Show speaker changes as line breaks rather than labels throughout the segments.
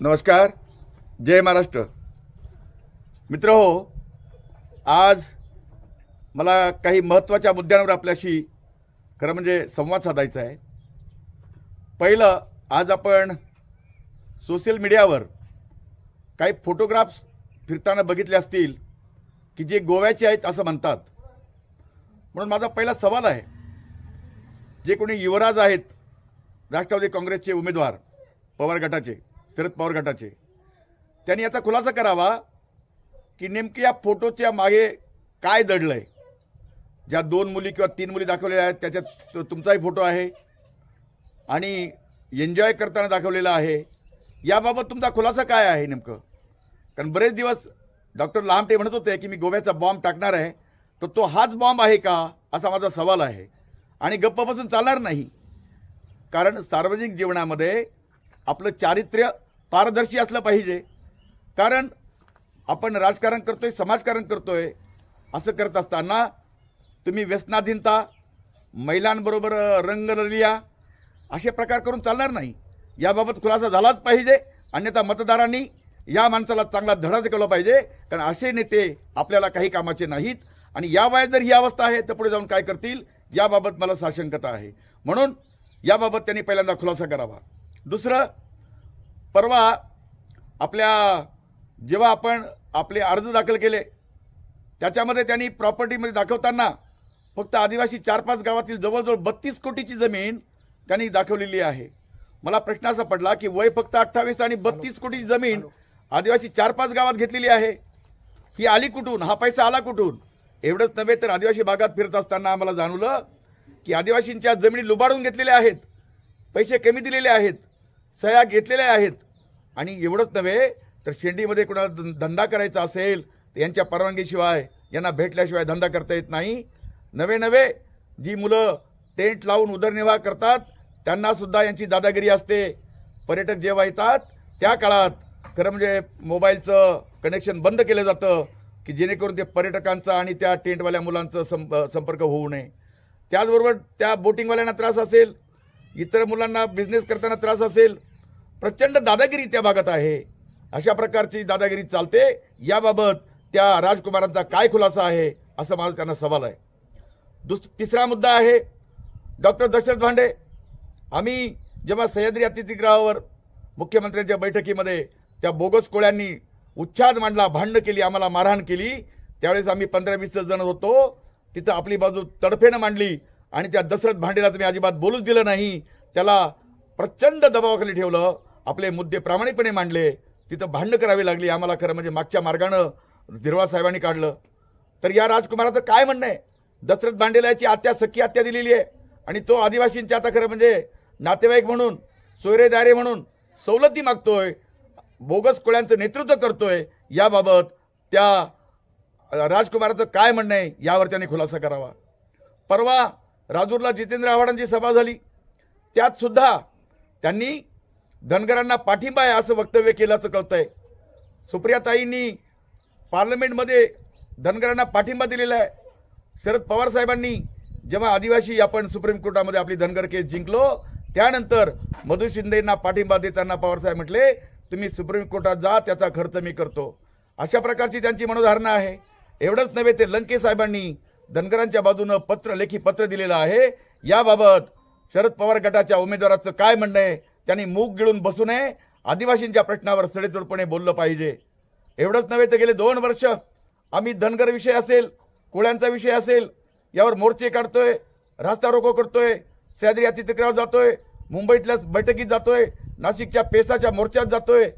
नमस्कार जय महाराष्ट्र. मित्र हो आज मला काही महत्त्वाच्या मुद्द्यांवर आपल्याशी खरं म्हणजे संवाद साधायचा आहे. पहिलं आज आपण सोशल मीडियावर काही फोटोग्राफ्स फिरताना बघितले असतील की जे गोव्याचे आहेत असं म्हणतात. म्हणून माझा पहिला सवाल आहे जे कोणी युवराज आहेत राष्ट्रवादी काँग्रेसचे उमेदवार पवार गटाचे शरद पवार गटाचे. त्यांनी याचा खुलासा करावा की नेमकी या फोटोच्या मागे काय दडलंय. ज्या दोन मुली किंवा तीन मुली दाखवलेल्या आहेत त्याच्यात तो तुमचाही फोटो आहे. आणि एन्जॉय करताना दाखवलेला आहे. याबाबत तुमचा खुलासा काय आहे नेमकं? कारण बरेच दिवस डॉक्टर लामटे म्हणत होते की मी गोव्याचा बॉम्ब टाकणार आहे. तर तो हाच बॉम्ब आहे का? असा माझा सवाल आहे. आणि गप्पापासून चालणार नाही. कारण सार्वजनिक जीवनामध्ये आपलं चारित्र्य पारदर्शी असलं पाहिजे. कारण आपण राजकारण करतोय समाजकारण करतोय असं करत असताना तुम्ही व्यसनाधीनता महिलांबरोबर रंगलिया असे प्रकार करून चालणार नाही. याबाबत खुलासा झालाच पाहिजे. अन्यथा मतदारांनी या माणसाला चांगला धडा शिकवला पाहिजे. कारण असे नेते आपल्याला काही कामाचे नाहीत. आणि या वयात जर ही अवस्था आहे तर पुढे जाऊन काय करतील? याबाबत मला साशंकता आहे. म्हणून याबाबत त्यांनी पहिल्यांदा खुलासा करावा. दुसरं परवा आपल्या जेव्हा आपण आपले अर्ज दाखल केले त्याच्यामध्ये त्यांनी प्रॉपर्टीमध्ये दाखवताना फक्त आदिवासी चार पाच गावातील जवळजवळ बत्तीस कोटीची जमीन त्यांनी दाखवलेली आहे. मला प्रश्न असा पडला की वय फक्त अठ्ठावीस आणि बत्तीस कोटीची जमीन आदिवासी चार पाच गावात घेतलेली आहे. ही आली कुठून? हा पैसा आला कुठून? एवढंच नव्हे तर आदिवासी भागात फिरत असताना आम्हाला जाणवलं की आदिवासींच्या जमिनी लुबाडून घेतलेल्या आहेत. पैसे कमी दिलेले आहेत. सह्या घेतलेल्या आहेत. आणि एवढंच नव्हे तर शेंडीमध्ये कुणाला धंदा करायचा असेल तर यांच्या परवानगीशिवाय यांना भेटल्याशिवाय धंदा करता येत नाही. नवे नवे जी मुलं टेंट लावून उदरनिर्वाह करतात त्यांनासुद्धा यांची दादागिरी असते. पर्यटक जेव्हा येतात त्या काळात खरं म्हणजे मोबाईलचं कनेक्शन बंद केलं जातं की जेणेकरून ते पर्यटकांचा आणि त्या टेंटवाल्या मुलांचं संप संपर्क होऊ नये. त्याचबरोबर त्या बोटिंगवाल्यांना त्रास असेल इतर मुलांना बिझनेस करताना त्रास असेल प्रचंड दादागिरी त्या भागात आहे. अशा प्रकारची दादागिरी चालते. याबाबत त्या राजकुमारांचा काय खुलासा आहे असं माझा त्यांना सवाल आहे. दुस तिसरा मुद्दा आहे डॉक्टर दशरथ भांडे. आम्ही जेव्हा सह्याद्री अतिथीगृहावर मुख्यमंत्र्यांच्या बैठकीमध्ये त्या बोगस कोळ्यांनी उच्छाद मांडला भांडणं केली आम्हाला मारहाण केली त्यावेळेस आम्ही पंधरा वीस जण होतो. तिथं आपली बाजू तडफेनं मांडली. आणि त्या दशरथ भांडेला तुम्ही अजिबात बोलूच दिलं नाही. त्याला प्रचंड दबावाखाली ठेवलं. आपले मुद्दे प्रामाणिकपणे मांडले. तिथं भांडणं करावी लागली. आम्हाला खरं म्हणजे मागच्या मार्गानं झिरवा साहेबांनी काढलं. तर या राजकुमाराचं काय म्हणणं आहे? दशरथ भांडेला याची आत्या सखी आत्या दिलेली आहे. आणि तो आदिवासींच्या आता खरं म्हणजे नातेवाईक म्हणून सोयरेदारे म्हणून सवलती मागतोय. बोगस कोळ्यांचं नेतृत्व करतोय. याबाबत त्या राजकुमाराचं काय म्हणणं आहे? यावर त्यांनी खुलासा करावा. परवा राजूरला जितेंद्र आव्हाडांची सभा झाली. त्यात सुद्धा त्यांनी धनगरांना पाठिंबा आहे असं वक्तव्य केल्याचं कळतंय. सुप्रियाताईंनी पार्लमेंटमध्ये धनगरांना पाठिंबा दिलेला आहे. शरद पवार साहेबांनी जेव्हा आदिवासी आपण सुप्रीम कोर्टामध्ये आपली धनगर केस जिंकलो त्यानंतर मधु शिंदेंना पाठिंबा देताना पवारसाहेब म्हटले तुम्ही सुप्रीम कोर्टात जा त्याचा खर्च मी करतो. अशा प्रकारची त्यांची मनोधारणा आहे. एवढंच नव्हे ते लंके साहेबांनी धनगरांच्या बाजूनं पत्र लेखी पत्र दिलेलं आहे. याबाबत शरद पवार गटाच्या उमेदवाराचं काय म्हणणं आहे? त्यांनी मूग गिळून बसू नये. आदिवासींच्या प्रश्नावर सडेतोडपणे बोललं पाहिजे. एवढंच नव्हे तर गेले दोन वर्ष आम्ही धनगर विषय असेल कोळ्यांचा विषय असेल यावर मोर्चे काढतोय रास्ता रोको करतोय सह्याद्री अतिथीगृहावर जातोय मुंबईतल्याच बैठकीत जातोय नाशिकच्या पेसाच्या मोर्चात जातोय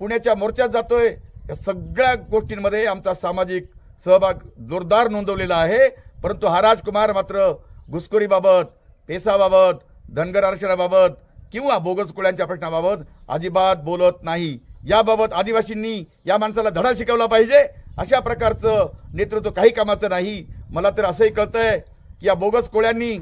पुण्याच्या मोर्चात जातोय या सगळ्या गोष्टींमध्ये आमचा सामाजिक सहभाग जोरदार नोंदवलेला आहे. परंतु हा राजकुमार मात्र घुसखोरीबाबत पेसाबाबत धनगर आरक्षणाबाबत किंवा बोगस कुळ्यांच्या प्रश्नाबाबत अजिबात बोलत नाही. याबाबत आदिवासींनी या माणसाला धडा शिकवला पाहिजे. अशा प्रकारचं नेतृत्व काही कामाचं नाही. मला तर असंही कळतंय की या बोगस कोळ्यांनी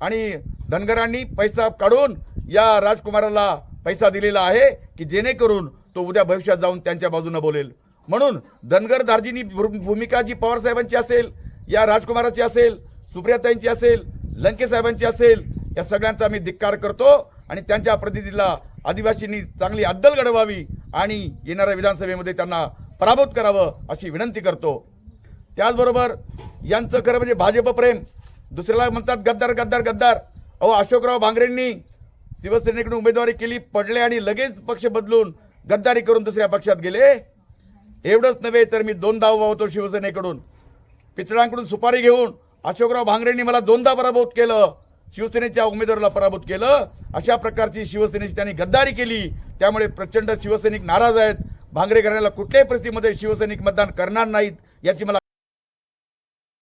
आणि धनगरांनी पैसा काढून या राजकुमाराला पैसा दिलेला आहे की जेणेकरून तो उद्या भविष्यात जाऊन त्यांच्या बाजूनं बोलेल. म्हणून धनगर दार्जिनी भू- भूमिका जी पवार साहेबांची असेल या राजकुमाराची असेल सुप्रियाताईंची असेल लंकेसाहेबांची असेल या सगळ्यांचा मी धिक्कार करतो आणि त्यांच्या प्रतिनिधीला आदिवासींनी चांगली अद्दल घडवावी आणि येणाऱ्या विधानसभेमध्ये त्यांना पराभूत करावं अशी विनंती करतो. त्याचबरोबर यांचं खरं म्हणजे भाजप प्रेम. दुसऱ्याला म्हणतात गद्दार गद्दार गद्दार. अहो अशोकराव भांगरेंनी शिवसेनेकडून उमेदवारी केली पडले आणि लगेच पक्ष बदलून गद्दारी करून दुसऱ्या पक्षात गेले. एवढंच नव्हे तर मी दोनदा उभा होतो शिवसेनेकडून. पितळांकडून सुपारी घेऊन अशोकराव भांगरेंनी मला दोनदा पराभूत केलं. शिवसेनेच्या उमेदवाराला पराभूत केलं. अशा प्रकारची शिवसेनेची त्यांनी गद्दारी केली. त्यामुळे प्रचंड शिवसैनिक नाराज आहेत. भांगरे घराण्याला कुठल्याही परिस्थितीमध्ये शिवसैनिक मतदान करणार नाहीत याची मला